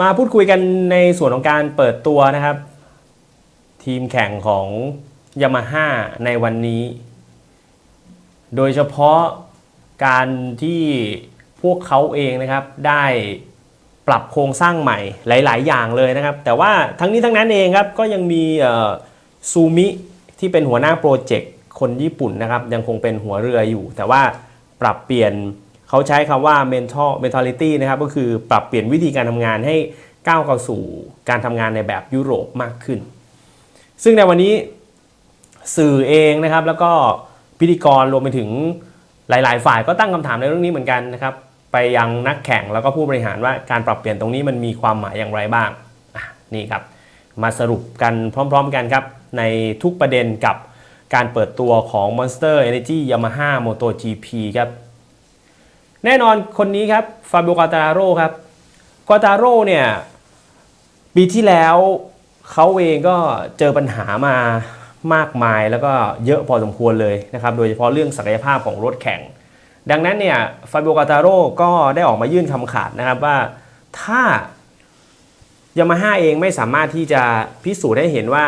มาพูดคุยกันในส่วนของการเปิดตัวนะครับ ทีมแข่งของยามาฮ่าในวันนี้ โดยเฉพาะการที่พวกเขาเองนะครับได้ปรับโครงสร้างใหม่หลาย ๆ อย่างเลยนะครับ แต่ว่าทั้งนี้ทั้งนั้นเองครับก็ยังมีซูมิที่เป็นหัวหน้าโปรเจกต์คนญี่ปุ่นนะครับยังคงเป็นหัวเรืออยู่ แต่ว่าปรับเปลี่ยน เขาใช้คำว่า mental mentality นะครับก็คือปรับเปลี่ยนวิธีการทำงานให้ก้าวเข้าสู่การทำงานในแบบยุโรปมากขึ้น ซึ่งในวันนี้สื่อเองนะครับแล้วก็พิธีกรรวมไปถึงหลาย ๆ ฝ่ายก็ตั้งคำถามในเรื่องนี้เหมือนกันนะครับไปยังนักแข่งแล้วก็ผู้บริหารว่าการปรับเปลี่ยนตรงนี้มันมีความหมายอย่างไรบ้างนี่ครับมาสรุปกันพร้อม ๆ กันครับ ในทุกประเด็นกับการเปิดตัวของ Monster Energy Yamaha MotoGP ครับ แน่นอนคนนี้ครับฟาบิโอกาตาโร่ครับกาตาโร่เนี่ยปีที่แล้วเขาเองก็เจอปัญหามามากมายแล้วก็เยอะพอสมควรเลยนะครับ โดยเฉพาะเรื่องศักยภาพของรถแข่ง ดังนั้นเนี่ยฟาบิโอกาตาโร่ก็ได้ออกมายื่นคำขาดนะครับว่าถ้ายามาฮ่าเองไม่สามารถที่จะพิสูจน์ให้เห็นว่า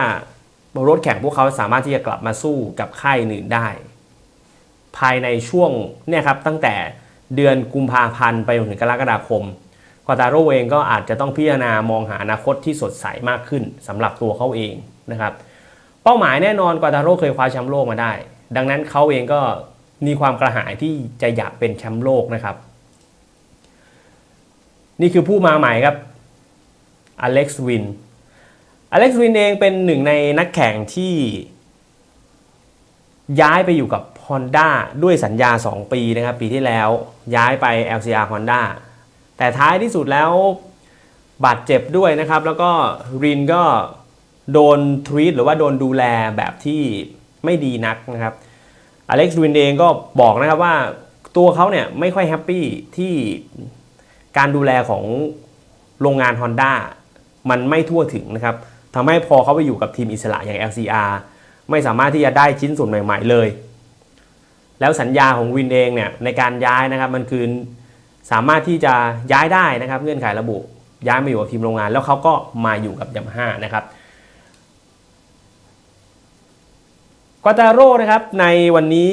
รถแข่งพวกเขาสามารถที่จะกลับมาสู้กับค่ายอื่นได้ ภายในช่วงเนี่ยครับตั้งแต่ เดือนกุมภาพันธ์ไปจนถึงกรกฎาคมกาตาโร่เองก็อาจจะต้องพิจารณามองหาอนาคตที่สดใสมากขึ้นสำหรับตัวเขาเองนะครับเป้าหมายแน่นอนกาตาโร่เคยคว้าแชมป์โลกมาได้ ดังนั้นเขาเองก็มีความกระหายที่จะอยากเป็นแชมป์โลกนะครับ นี่คือผู้มาใหม่ครับอเล็กซ์วินอเล็กซ์วินเองเป็นหนึ่งในนักแข่งที่ย้ายไปอยู่กับ Honda ด้วยสัญญา 2 ปีนะครับ ปีที่แล้วย้ายไป LCR Honda แต่ท้ายที่สุดแล้วบาดเจ็บด้วยนะครับ แล้วก็รินก็โดนทวีตหรือว่าโดนดูแลแบบที่ไม่ดีนักนะครับอเล็กซ์วินเองก็บอกนะครับว่าตัวเขาเนี่ยไม่ค่อยแฮปปี้ที่การดูแลของโรงงาน Honda มันไม่ทั่วถึงนะครับทำให้พอเขาไปอยู่กับทีมอิสระอย่าง LCR ไม่สามารถที่จะได้ชิ้นส่วนใหม่ ๆ เลย แล้วสัญญาของวินเองเนี่ยในการย้ายนะครับมันคือสามารถที่จะย้ายได้นะครับเงื่อนไขระบุย้ายมาอยู่กับทีมโรงงาน แล้วเขาก็มาอยู่กับยามาฮ่านะครับกวาตาโร่นะครับในวันนี้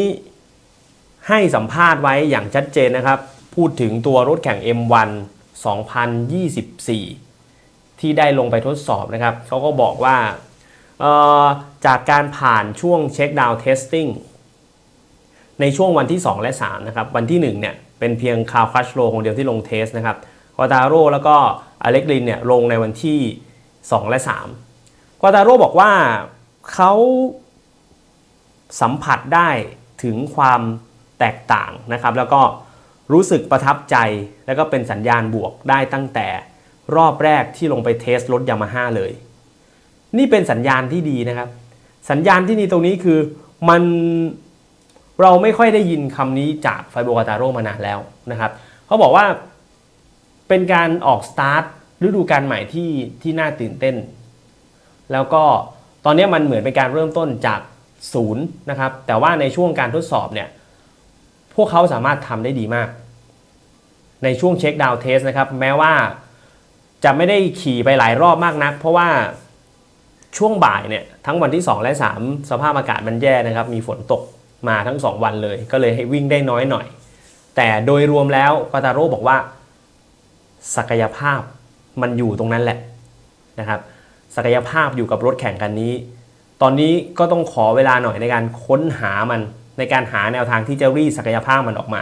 ให้สัมภาษณ์ไว้อย่างชัดเจนนะครับ พูดถึงตัวรถแข่ง M1 2024 ที่ได้ลงไปทดสอบนะครับเขาก็บอกว่าจากการผ่านช่วงเช็คดาวน์เทสติ้ง ในช่วงวันที่ 2 และ 3 นะครับ วันที่ 1 เนี่ย เป็นเพียงคาวคัชโลคนเดียวที่ลงเทสนะครับกวาตาโร่แล้วก็อเล็กลินเนี่ยลงในวันที่ 2 และ 3กวาตาโร่บอกว่าเขาสัมผัสได้ถึงความแตกต่างนะครับ แล้วก็รู้สึกประทับใจแล้วก็เป็นสัญญาณบวกได้ตั้งแต่รอบแรกที่ลงไปเทสรถยามาฮ่าเลย นี่เป็นสัญญาณที่ดีนะครับ สัญญาณที่ดีตรงนี้คือมัน เราไม่ค่อยได้ยินคำนี้จากไฟโบกาตาโรมานานแล้วนะครับเขาบอกว่าเป็นการออกสตาร์ทฤดูกาลใหม่ที่ที่น่าตื่นเต้น แล้วก็ตอนนี้มันเหมือนเป็นการเริ่มต้นจากศูนย์นะครับแต่ว่าในช่วงการทดสอบเนี่ยพวกเขาสามารถทำได้ดีมาก ในช่วงเช็คดาวน์เทสนะครับแม้ว่าจะไม่ได้ขี่ไปหลายรอบมากนัก เพราะว่าช่วงบ่ายเนี่ยทั้งวันที่ 2 และ 3 สภาพอากาศมันแย่นะครับมีฝนตก มาทั้ง 2 วันเลย ก็เลยให้วิ่งได้น้อยหน่อย แต่โดยรวมแล้วกาตาโร่บอกว่า ศักยภาพมันอยู่ตรงนั้นแหละนะครับศักยภาพอยู่กับรถแข่งคันนี้ ตอนนี้ก็ต้องขอเวลาหน่อยในการค้นหามันในการหาแนวทางที่จะรีศักยภาพมันออกมา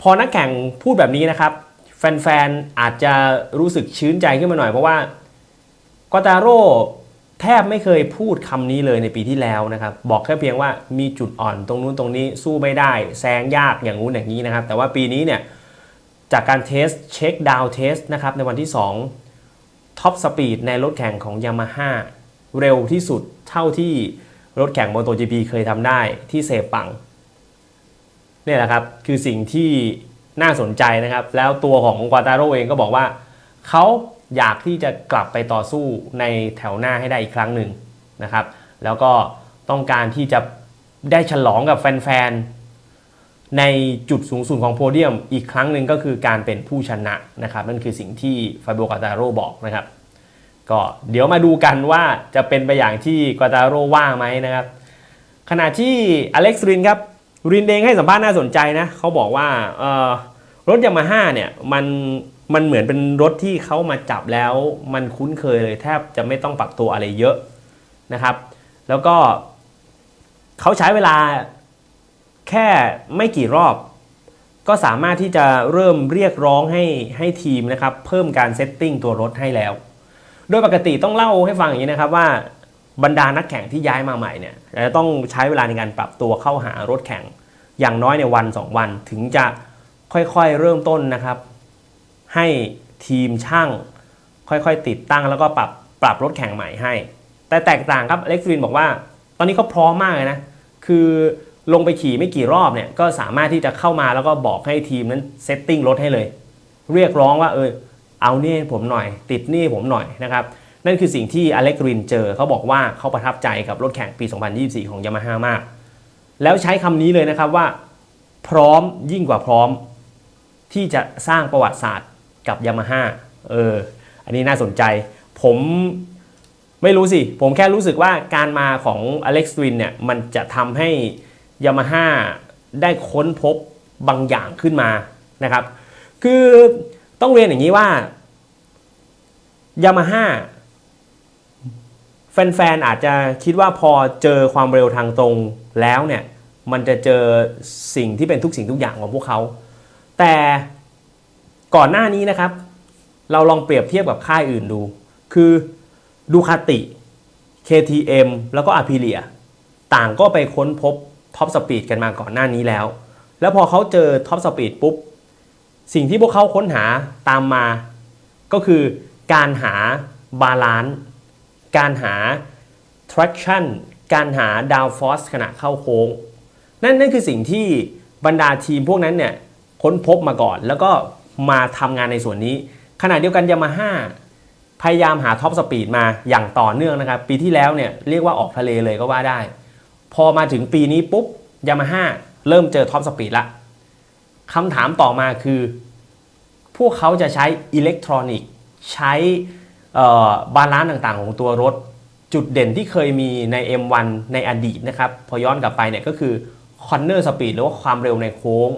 พอนักแข่งพูดแบบนี้นะครับ แฟนๆอาจจะรู้สึกชื้นใจขึ้นมาหน่อยเพราะว่ากอตาโร่ แทบไม่เคยพูดคำนี้เลยในปีที่แล้วนะครับ บอกแค่เพียงว่ามีจุดอ่อนตรงนู้นตรงนี้สู้ไม่ได้ แซงยากอย่างนู้นอย่างนี้นะครับ แต่ว่าปีนี้เนี่ยจากการเทสเช็คดาวเทสนะครับในวันที่2ท็อปสปีดในรถแข่งของ Yamaha เร็วที่สุดเท่าที่รถแข่ง MotoGP เคยทำได้ที่เซปังนี่แหละครับคือสิ่งที่น่าสนใจนะครับ แล้วตัวของกวาตาโรเองก็บอกว่าเขา อยากที่จะกลับไปต่อสู้ในแถวหน้าให้ได้อีกครั้งหนึ่งนะครับ แล้วก็ต้องการที่จะได้ฉลองกับแฟนในจุดสูงสุดของโพเดียมอีกครั้งหนึ่งก็คือการเป็นผู้ชนะนะครับ นั่นคือสิ่งที่ฟาบิโอกาตาโรบอกนะครับ ก็เดี๋ยวมาดูกันว่าจะเป็นไปอย่างที่กาตาโรว่าไหมนะครับ ขณะที่อเล็กซ์รินครับรินเองให้สัมภาษณ์น่าสนใจนะเขาบอกว่าเออรถยามาฮ่าเนี่ยมัน มันเหมือนเป็นรถที่เขามาจับแล้วมันคุ้นเคยเลยแทบจะไม่ต้องปรับตัวอะไรเยอะนะครับ แล้วก็เขาใช้เวลาแค่ไม่กี่รอบ ก็สามารถที่จะเริ่มเรียกร้องให้ให้ทีมนะครับ เพิ่มการเซตติ้งตัวรถให้แล้ว โดยปกติต้องเล่าให้ฟังอย่างนี้นะครับว่าบรรดานักแข่งที่ย้ายมาใหม่เนี่ยจะต้องใช้เวลาในการปรับตัวเข้าหารถแข่งอย่างน้อยในวัน 2 วันถึงจะค่อยๆเริ่มต้นนะครับ ให้ทีมช่างค่อยๆ ติดตั้งแล้วก็ปรับปรับรถแข่งใหม่ให้ แต่แตกต่างครับเล็กซ์วินบอกว่า ตอนนี้เขาพร้อมมากเลยนะ คือลงไปขี่ไม่กี่รอบเนี่ยก็สามารถที่จะเข้ามาแล้วก็บอกให้ทีมนั้นเซตติ้งรถให้เลย เรียกร้องว่าเออเอาเนี่ให้ผมหน่อย ติดนี่ผมหน่อยนะครับ นั่นคือสิ่งที่อเล็กรินเจอเขาบอกว่าเขาประทับใจกับรถแข่งปี 2024 ของยามาฮ่ามาก แล้วใช้คำนี้เลยนะครับว่า พร้อมยิ่งกว่าพร้อมที่จะสร้างประวัติศาสตร์ กับยามาฮ่าเอออันนี้น่าสนใจ ผมไม่รู้สิ ผมแค่รู้สึกว่าการมาของอเล็กซ์รินเนี่ย มันจะทำให้ยามาฮ่าได้ค้นพบบางอย่างขึ้นมานะครับ คือต้องเรียนอย่างนี้ว่ายามาฮ่าแฟนๆ อาจจะคิดว่าพอเจอความเร็วทางตรงแล้วเนี่ย มันจะเจอสิ่งที่เป็นทุกสิ่งทุกอย่างของพวกเขา แต่ ก่อนหน้านี้นะครับ เราลองเปรียบเทียบกับค่ายอื่นดู คือดูคาติ KTM แล้วก็ a p ิเลียต่างก็ไปค้นพบท็อปสปีดกันมาก่อนหน้านี้แล้ว แล้วพอเขาเจอท็อปสปีดปุ๊บ สิ่งที่พวกเขาค้นหาตามมา ก็คือการหาบาลานซ์การหา traction การหา downforce ขณะเข้าโค้ง นั่นนั่นคือสิ่งที่บรรดาทีมพวกนั้นเนี่ยค้นพบมาก่อน แล้วก็ มาทำงานในส่วนนี้ ขณะเดียวกันยามาฮ่าพยายามหาท็อปสปีดมาอย่างต่อเนื่องนะครับ ปีที่แล้วเนี่ยเรียกว่าออกทะเลเลยก็ว่าได้ พอมาถึงปีนี้ปุ๊บยามาฮ่าเริ่มเจอท็อปสปีดละคำถามต่อมาคือ พวกเขาจะใช้อิเล็กทรอนิกส์ใช้บาลานซ์ต่างๆ ของตัวรถ จุดเด่นที่เคยมีใน M1 ในอดีตนะครับ พอย้อนกลับไปเนี่ยก็คือคอนเนอร์สปีดหรือว่าความเร็วในโค้ง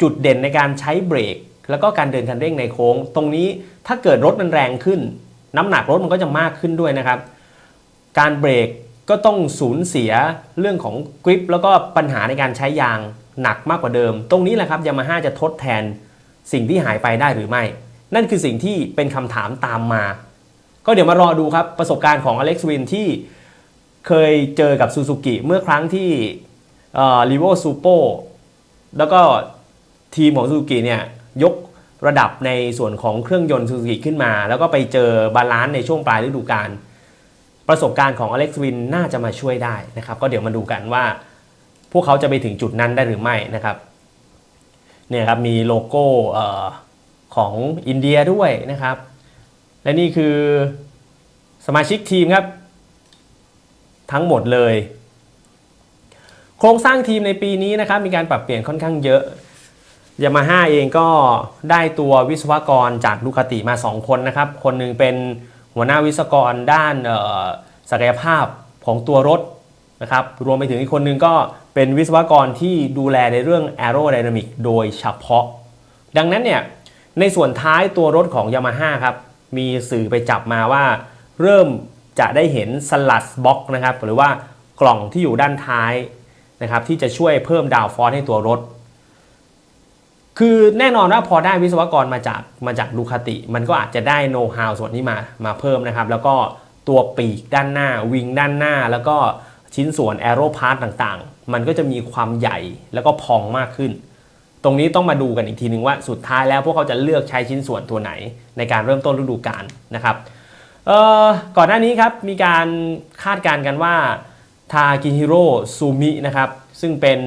จุดเด่นในการใช้เบรก แล้วก็การเดินคันเร่งในโค้ง ตรงนี้ถ้าเกิดรถมันแรงขึ้น น้ำหนักรถมันก็จะมากขึ้นด้วยนะครับ การเบรกก็ต้องสูญเสียเรื่องของกริปแล้วก็ปัญหาในการใช้ยางหนักมากกว่าเดิม ตรงนี้แหละครับยามาฮ่าจะทดแทนสิ่งที่หายไปได้หรือไม่ นั่นคือสิ่งที่เป็นคำถามตามมา ก็เดี๋ยวมารอดูครับประสบการณ์ของอเล็กซ์วินที่เคยเจอกับซูซูกิเมื่อครั้งที่ลีโวซูโปแล้วก็ ทีมของซูซูกิเนี่ยยกระดับในส่วนของเครื่องยนต์ซูซูกิขึ้นมา แล้วก็ไปเจอบาลานซ์ในช่วงปลายฤดูกาลประสบการณ์ของอเล็กซ์วินน่าจะมาช่วยได้นะครับก็เดี๋ยวมาดูกันว่า พวกเขาจะไปถึงจุดนั้นได้หรือไม่นะครับเนี่ยครับมีโลโก้ของอินเดียด้วยนะครับ และนี่คือสมาชิกทีมครับ ทั้งหมดเลย โครงสร้างทีมในปีนี้นะครับมีการปรับเปลี่ยนค่อนข้างเยอะ ยามาฮ่าเองก็ได้ตัววิศวกรจากดูคาติมา 2 คนนะครับ คนหนึ่งเป็นหัวหน้าวิศวกรด้านศักยภาพของตัวรถนะครับรวมไปถึงอีกคนหนึ่งก็เป็นวิศวกรที่ดูแลในเรื่อง aerodynamic โดยเฉพาะ ดังนั้นเนี่ยในส่วนท้ายตัวรถของ Yamaha ครับมีสื่อไปจับมาว่าเริ่มจะได้เห็นสลัดบ็อกนะครับหรือว่ากล่องที่อยู่ด้านท้ายนะครับที่จะช่วยเพิ่มดาวฟอร์ให้ตัวรถ คือแน่นอนว่าพอได้วิศวกรมาจากมาจากดูคาติ มันก็อาจจะได้โน้ตฮาวส่วนนี้มามาเพิ่มนะครับ แล้วก็ตัวปีกด้านหน้าวิงด้านหน้า แล้วก็ชิ้นส่วนแอโรพาร์ตต่างๆ มันก็จะมีความใหญ่แล้วก็พองมากขึ้น ตรงนี้ต้องมาดูกันอีกทีนึงว่าสุดท้ายแล้วพวกเขาจะเลือกใช้ชิ้นส่วนตัวไหน ในการเริ่มต้นฤดูกาลนะครับก่อนหน้านี้ครับมีการคาดการณ์กันว่าทากิฮิโร่ซูมินะครับซึ่งเป็น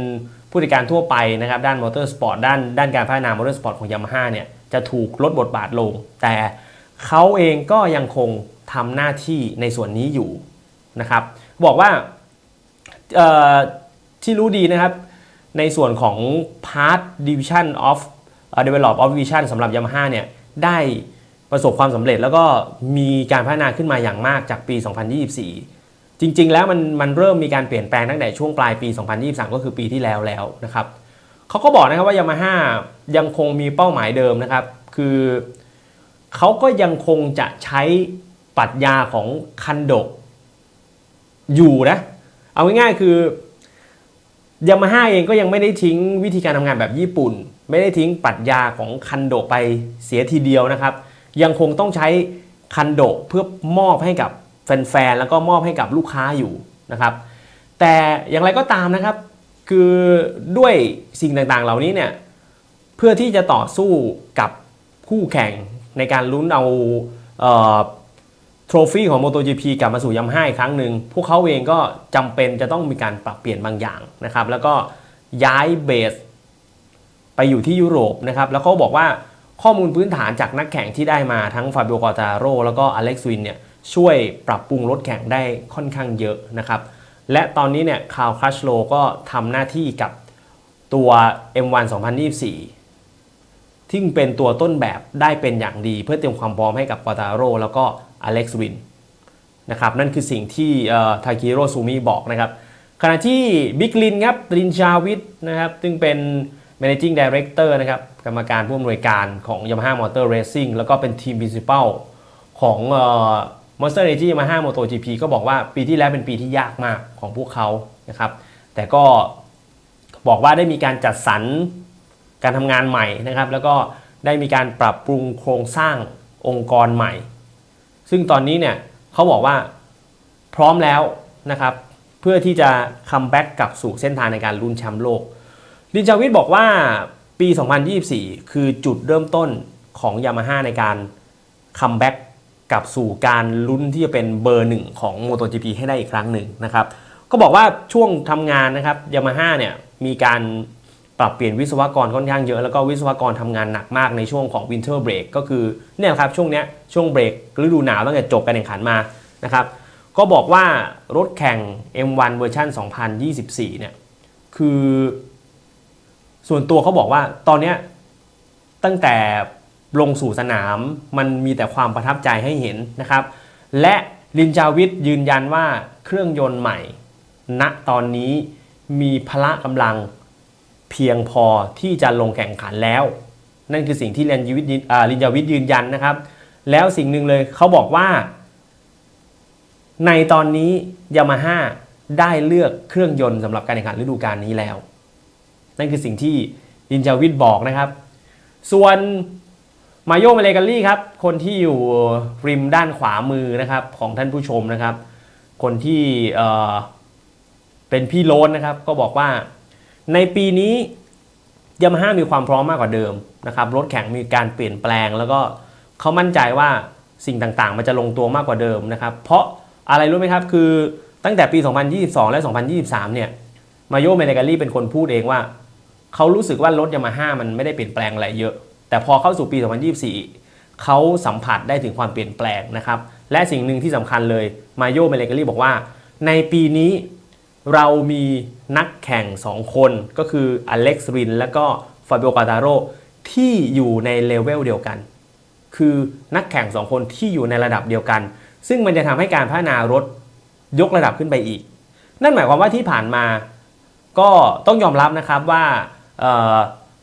ผู้จัดการทั่วไปนะครับด้านมอเตอร์สปอร์ตด้านด้านการพัฒนามอเตอร์สปอร์ตของยามาฮ่าเนี่ยจะถูกลดบทบาทลง แต่เขาเองก็ยังคงทำหน้าที่ในส่วนนี้อยู่นะครับ บอกว่าที่รู้ดีนะครับ ในส่วนของ Part Division of เอ่อ Develop of Vision สำหรับ Yamaha เนี่ยได้ประสบความสำเร็จแล้วก็มีการพัฒนาขึ้นมาอย่างมากจากปี 2024 จริง ๆ แล้วมันมันเริ่มมีการเปลี่ยนแปลงตั้งแต่ช่วงปลายปี 2023 ก็คือปีที่แล้วแล้วนะครับเขาก็บอกนะครับว่า Yamaha ยังคงมีเป้าหมายเดิมนะครับ คือเขาก็ยังคงจะใช้ปรัชญาของคันโดอยู่นะ เอาง่ายๆคือยามาฮ่าเองก็ยังไม่ได้ทิ้งวิธีการทำงานแบบญี่ปุ่น ไม่ได้ทิ้งปรัชญาของคันโดไปเสียทีเดียวนะครับ ยังคงต้องใช้คันโดเพื่อมอบให้กับ แฟนๆแล้วก็มอบให้กับลูกค้าอยู่นะครับ แต่อย่างไรก็ตามนะครับ คือด้วยสิ่งต่างๆ เหล่านี้เนี่ยเพื่อที่จะต่อสู้กับคู่แข่งในการลุ้นเอาเออโทรฟี่ของ MotoGP กลับมาสู่ยามาฮ่าอีกครั้งหนึ่งพวกเขาเองก็จำเป็นจะต้องมีการปรับเปลี่ยนบางอย่างนะครับ แล้วก็ย้ายเบสไปอยู่ที่ยุโรปนะครับ แล้วเขาบอกว่าข้อมูลพื้นฐานจากนักแข่งที่ได้มาทั้งฟาบิโอกอตาโรแล้วก็อเล็กซ์วินเนี่ย ช่วยปรับปรุงรถแข่งได้ค่อนข้างเยอะนะครับ และตอนนี้เนี่ยคาร์คลัชโลก็ทำหน้าที่กับตัว M1 2024ที่เป็นตัวต้นแบบได้เป็นอย่างดี เพื่อเตรียมความพร้อมให้กับกอตาโรแล้วก็อเล็กซ์วินนะครับนั่นคือสิ่งที่ทาคิโรซูมิบอกนะครับ ขณะที่บิ๊กลินครับลินชาวิทนะครับซึ่งเป็น managing director นะครับกรรมการผู้อำนวยการของ Yamaha Motor Racing แล้วก็เป็นทีม principal ของ Monster Energy Yamaha MotoGP ก็บอกว่าปีที่แล้วเป็นปีที่ยากมากของพวกเขานะครับ แต่ก็บอกว่าได้มีการจัดสรรการทำงานใหม่นะครับ แล้วก็ได้มีการปรับปรุงโครงสร้างองค์กรใหม่ ซึ่งตอนนี้เนี่ยเขาบอกว่าพร้อมแล้วนะครับ เพื่อที่จะคัมแบ็กกลับสู่เส้นทางในการลุ้นแชมป์โลกลินจาวิทบอกว่าปี 2024 คือจุดเริ่มต้นของยามาฮ่าในการคัมแบ็ก กลับสู่การลุ้นที่จะเป็นเบอร์หนึ่งของ MotoGP ให้ได้อีกครั้งหนึ่งนะครับ ก็บอกว่าช่วงทำงานนะครับยามาฮ่าเนี่ยมีการปรับเปลี่ยนวิศวกรค่อนข้างเยอะ แล้วก็วิศวกรทำงานหนักมากในช่วงของ Winter Break ก็คือเนี่ยครับช่วงเนี้ยช่วงเบรกฤดูหนาวตั้งแต่จบการแข่งขันมานะครับ ก็บอกว่ารถแข่ง M1 เวอร์ชัน2024 เนี่ย คือ ส่วนตัวเขาบอกว่าตอนเนี้ยตั้งแต่ ลงสู่สนามมันมีแต่ความประทับใจให้เห็นนะครับ และลินจาวิทยืนยันว่าเครื่องยนต์ใหม่ ณตอนนี้มีพละกำลังเพียงพอที่จะลงแข่งขันแล้ว นั่นคือสิ่งที่ลินจาวิทยืนอ่าลินจาวิทยืนยันนะครับ แล้วสิ่งหนึ่งเลยเขาบอกว่า ในตอนนี้ยามาฮ่าได้เลือกเครื่องยนต์สำหรับการแข่งขันฤดูกาลนี้แล้ว นั่นคือสิ่งที่ลินจาวิทบอกนะครับ ส่วน มาโยเมเลกาลี่ครับ คนที่อยู่ริมด้านขวามือนะครับของท่านผู้ชมนะครับ คนที่เออเป็นพี่โลนนะครับ ก็บอกว่าในปีนี้ยามาฮ่ามีความพร้อมมากกว่าเดิมนะครับรถแข่งมีการเปลี่ยนแปลง แล้วก็เขามั่นใจว่าสิ่งต่างๆ มันจะลงตัวมากกว่าเดิมนะครับ เพราะอะไรรู้ไหมครับ คือตั้งแต่ปี 2022 และ 2023 เนี่ยมาโยเมเลกาลี่เป็นคนพูดเองว่า เขารู้สึกว่ารถยามาฮ่ามันไม่ได้เปลี่ยนแปลงอะไรเยอะ แต่พอเข้าสู่ปี 2024 เขาสัมผัสได้ถึงความเปลี่ยนแปลงนะครับ และสิ่งหนึ่งที่สำคัญเลยมาโยเมเลกาลี่บอกว่า ในปีนี้เรามีนักแข่ง 2 คนก็คืออเล็กซ์รินและก็ฟาบิโอกาตาโรที่อยู่ในเลเวลเดียวกัน คือนักแข่ง 2 คนที่อยู่ในระดับเดียวกัน ซึ่งมันจะทำให้การพัฒนารถยกระดับขึ้นไปอีก นั่นหมายความว่าที่ผ่านมาก็ต้องยอมรับนะครับว่า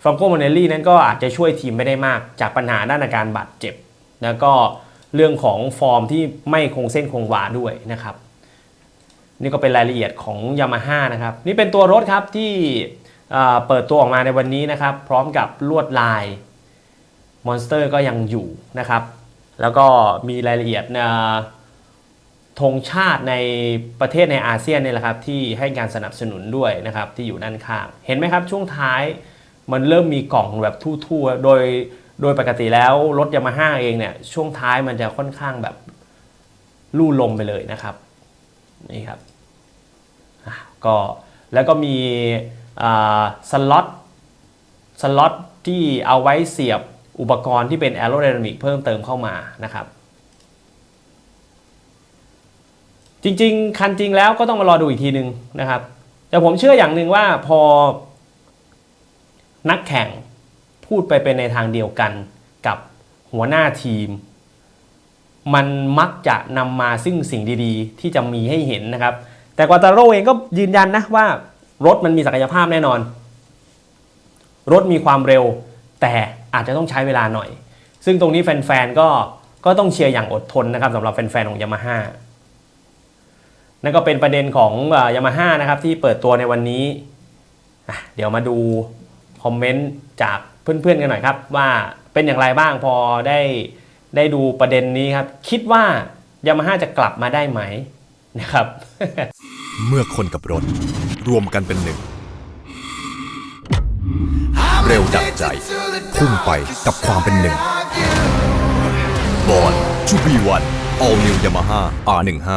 ฟรองโกโมเนลลี่นั้นก็อาจจะช่วยทีมไม่ได้มาก จากปัญหาด้านอาการบาดเจ็บ แล้วก็เรื่องของฟอร์มที่ไม่คงเส้นคงวาด้วยนะครับ นี่ก็เป็นรายละเอียดของ Yamaha นะครับ นี่เป็นตัวรถครับที่เปิดตัวออกมาในวันนี้นะครับ พร้อมกับลวดลายมอนสเตอร์ก็ยังอยู่นะครับ แล้วก็มีรายละเอียดธงชาติในประเทศในอาเซียนเนี่ยแหละครับที่ให้การสนับสนุนด้วยนะครับที่อยู่ด้านข้าง เห็นไหมครับช่วงท้าย มันเริ่มมีกล่องแบบทู่ๆ โดยโดยปกติแล้วรถยามาฮ่าเองเนี่ยช่วงท้ายมันจะค่อนข้างแบบลู่ลมไปเลยนะครับนี่ครับก็แล้วก็มีสล็อตสล็อตที่เอาไว้เสียบอุปกรณ์ที่เป็นแอโร d y นามิกเพิ่มเติมเข้ามานะครับจริง ๆ คันจริงแล้วก็ต้องมารอดูอีกทีหนึ่งนะครับ แต่ผมเชื่ออย่างหนึ่งว่าพอ นักแข่งพูดไปเป็นในทางเดียวกันกับหัวหน้าทีม มันมักจะนำมาซึ่งสิ่งดีๆ ที่จะมีให้เห็นนะครับ แต่กวาตาโร่เองก็ยืนยันนะว่ารถมันมีศักยภาพแน่นอน รถมีความเร็ว แต่อาจจะต้องใช้เวลาหน่อย ซึ่งตรงนี้แฟนๆก็ก็ต้องเชียร์อย่างอดทนนะครับสำหรับแฟนๆของยามาฮ่านั่นก็เป็นประเด็นของยามาฮ่านะครับที่เปิดตัวในวันนี้ เดี๋ยวมาดู คอมเมนต์จากเพื่อนๆกันหน่อยครับ ว่าเป็นอย่างไรบ้างพอได้ได้ดูประเด็นนี้ครับ คิดว่ายามาฮ่าจะกลับมาได้ไหมนะครับ เมื่อคนกับรถ รวมกันเป็นหนึ่ง เร็วดับใจ พุ่งไปกับความเป็นหนึ่งบอลชูบีวัน All New Yamaha R15